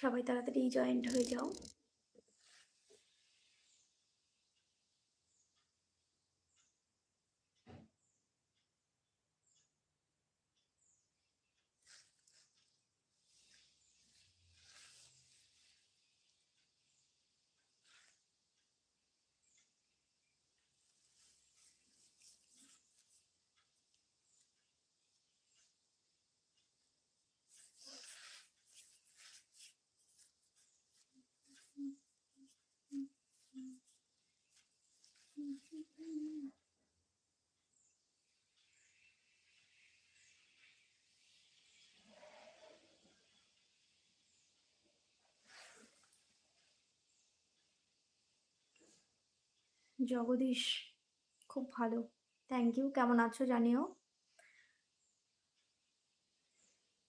সবাই তাড়াতাড়ি জয়েন্ট হয়ে যাও। জগদীশ, খুব ভালো। থ্যাংক ইউ কেমন আছো জানিও?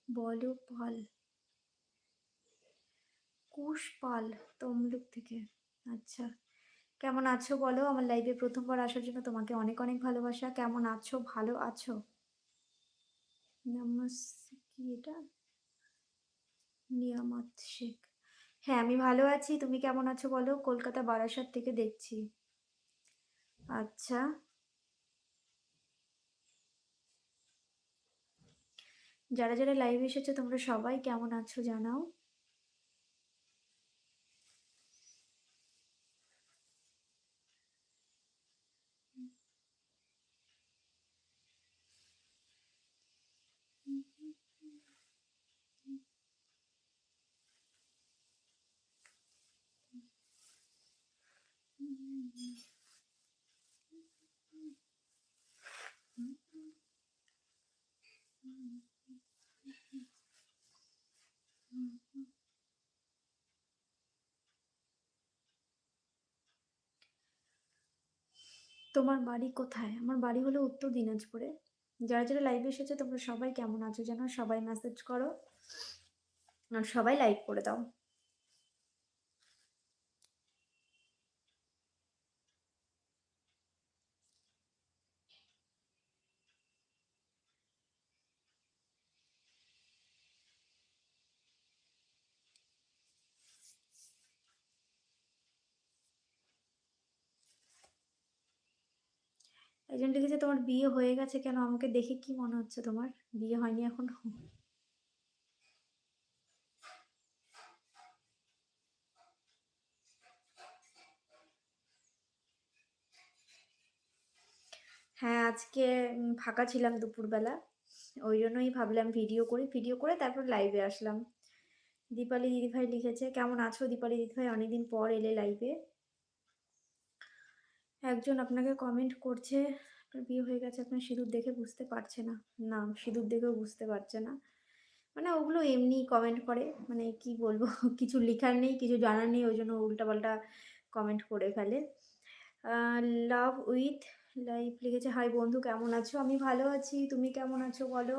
বলো পাল। কুশ পাল, তমলুক থেকে। আচ্ছা কেমন আছো বলো? আমার লাইভে প্রথমবার আসার জন্য তোমাকে অনেক অনেক ভালোবাসা। কেমন আছো? ভালো আছো? কি এটা? নিয়ামত শেখ। হ্যাঁ আমি ভালো আছি। তুমি কেমন আছো বলো? কলকাতা বারাসাত থেকে দেখছি। আচ্ছা। যারা যারা লাইভ এসেছে তোমরা সবাই কেমন আছো জানাও? তোমার বাড়ি কোথায়? আমার বাড়ি হলো উত্তর দিনাজপুরে। যারা যারা লাইভে এসেছে, তোমরা সবাই কেমন আছো? যেন সবাই মেসেজ করো আর সবাই লাইক করে দাও। একজন লিখেছে, তোমার বিয়ে হয়ে গেছে কেন? আমাকে দেখে কি মনে হচ্ছে তোমার? বিয়ে হয়নি এখন? হ্যাঁ আজকে ফাঁকা ছিলাম দুপুরবেলা। ওই জন্যই ভাবলাম ভিডিও করি ভিডিও করে তারপর লাইভে আসলাম। দীপালি দিদিভাই লিখেছে, কেমন আছো দীপালি দিদিভাই? অনেকদিন পর এলে লাইভে একজন আপনাকে কমেন্ট করছে, আপনার বিয়ে হয়ে গেছে, আপনার সিঁদুর দেখে বুঝতে পারছে না। না, সিঁদুর দেখেও বুঝতে পারছে না। মানে ওগুলো এমনি কমেন্ট করে মানে কি বলব, কিছু লেখার নেই, কিছু জানার নেই, ওই জন্য উল্টাপাল্টা কমেন্ট করে ফেলে। লাভ উইথ লাইফ লিখেছে হাই বন্ধু, কেমন আছো? আমি ভালো আছি, তুমি কেমন আছো বলো?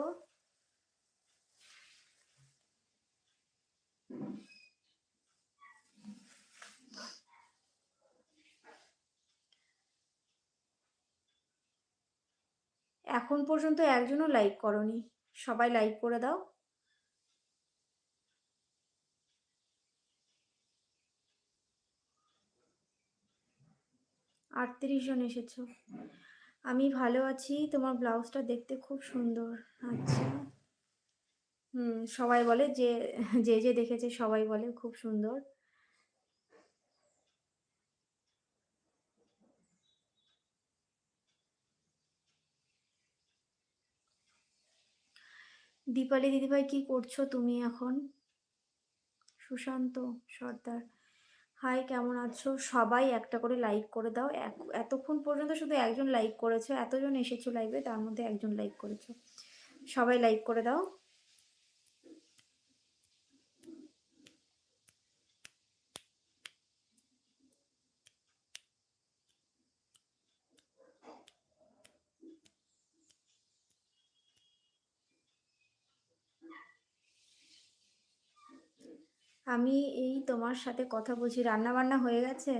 এখন পর্যন্ত একজনও লাইক করনি। সবাই লাইক করে দাও। আটত্রিশ জন এসেছ। আমি ভালো আছি। তোমার ব্লাউজটা দেখতে খুব সুন্দর। আচ্ছা। হুম, সবাই বলে যে যে যে দেখেছে সবাই বলে খুব সুন্দর। দীপালি দিদিভাই কি করছ তুমি এখন? সুশান্ত, সর্দার। হাই কেমন আছো? সবাই একটা করে লাইক করে দাও। এতক্ষণ পর্যন্ত শুধু একজন লাইক করেছে, এতজন এসেছ লাইভে তার মধ্যে একজন লাইক করেছ। সবাই লাইক করে দাও। আমি এই তোমার সাথে কথা বলছি রান্না বান্না হয়ে গেছে?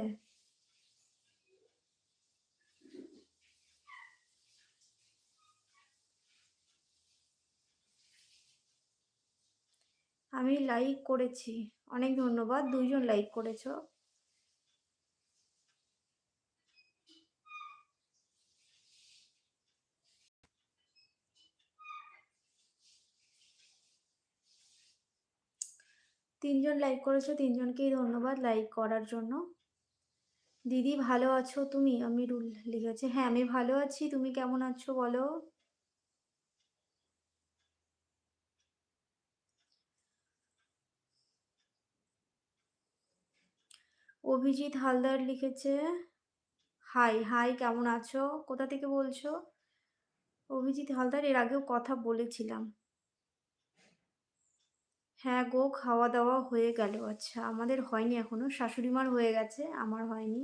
আমি লাইক করেছি, অনেক ধন্যবাদ, দুইজন লাইক করেছ। তিনজন লাইক করেছ, তিনজনকেই ধন্যবাদ লাইক করার জন্য। দিদি, ভালো আছো তুমি? আমি রুল লিখেছি। হ্যাঁ আমি ভালো আছি। তুমি কেমন আছো বলো? অভিজিৎ হালদার লিখেছে হাই হাই কেমন আছো? কোথা থেকে বলছো? অভিজিৎ হালদার, এর আগেও কথা বলেছিলাম। হ্যাঁ গো খাওয়া দাওয়া হয়ে গেল। আচ্ছা আমাদের হয়নি এখনও। শাশুড়ি মার হয়ে গেছে, আমার হয়নি।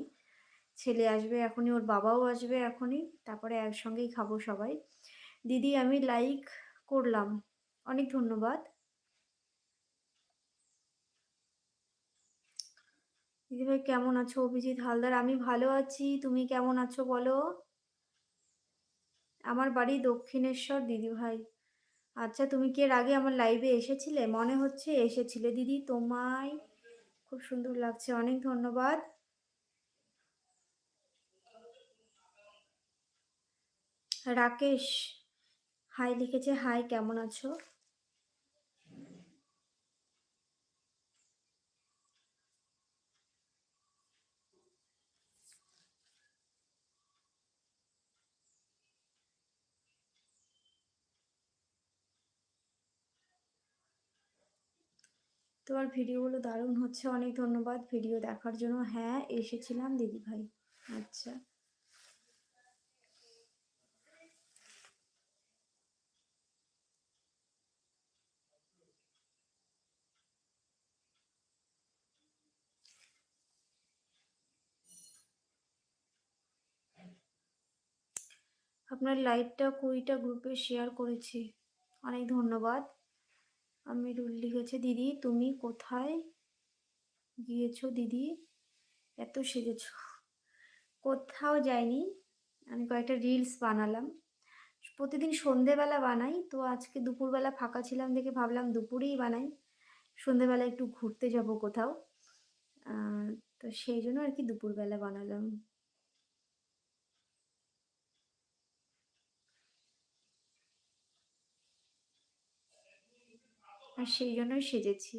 ছেলে আসবে এখনই, ওর বাবাও আসবে এখনই, তারপরে একসঙ্গেই খাব সবাই। দিদি, আমি লাইক করলাম। অনেক ধন্যবাদ। দিদিভাই কেমন আছো? অভিজিৎ হালদার, আমি ভালো আছি। তুমি কেমন আছো বলো? আমার বাড়ি দক্ষিণেশ্বর দিদিভাই আচ্ছা তুমি কি এর আগে আমার লাইভে এসেছিলে? মনে হচ্ছে এসেছিলে। দিদি, তোমায় খুব সুন্দর লাগছে। অনেক ধন্যবাদ। রাকেশ হাই লিখেছে হাই কেমন আছো? তোমার ভিডিওগুলো দারুণ হচ্ছে। অনেক ধন্যবাদ ভিডিও দেখার জন্য। হ্যাঁ এসেছিলাম দিদি ভাই। আচ্ছা। আপনার লাইভটা কুড়িটা গ্রুপে শেয়ার করেছি। অনেক ধন্যবাদ। আমি রুল লিখেছে, দিদি, তুমি কোথায় গিয়েছো, দিদি? এত সেজেছো। কোথাও যাইনি। আমি কয়েকটা রিলস বানালাম। প্রতিদিন সন্ধেবেলা বানাই। তো আজকে দুপুরবেলা ফাঁকা ছিলাম দেখে ভাবলাম দুপুরেই বানাই। সন্ধেবেলা একটু ঘুরতে যাব কোথাও। তো সেই জন্য আর কি দুপুরবেলা বানালাম। আর সেই জন্যই সেজেছি।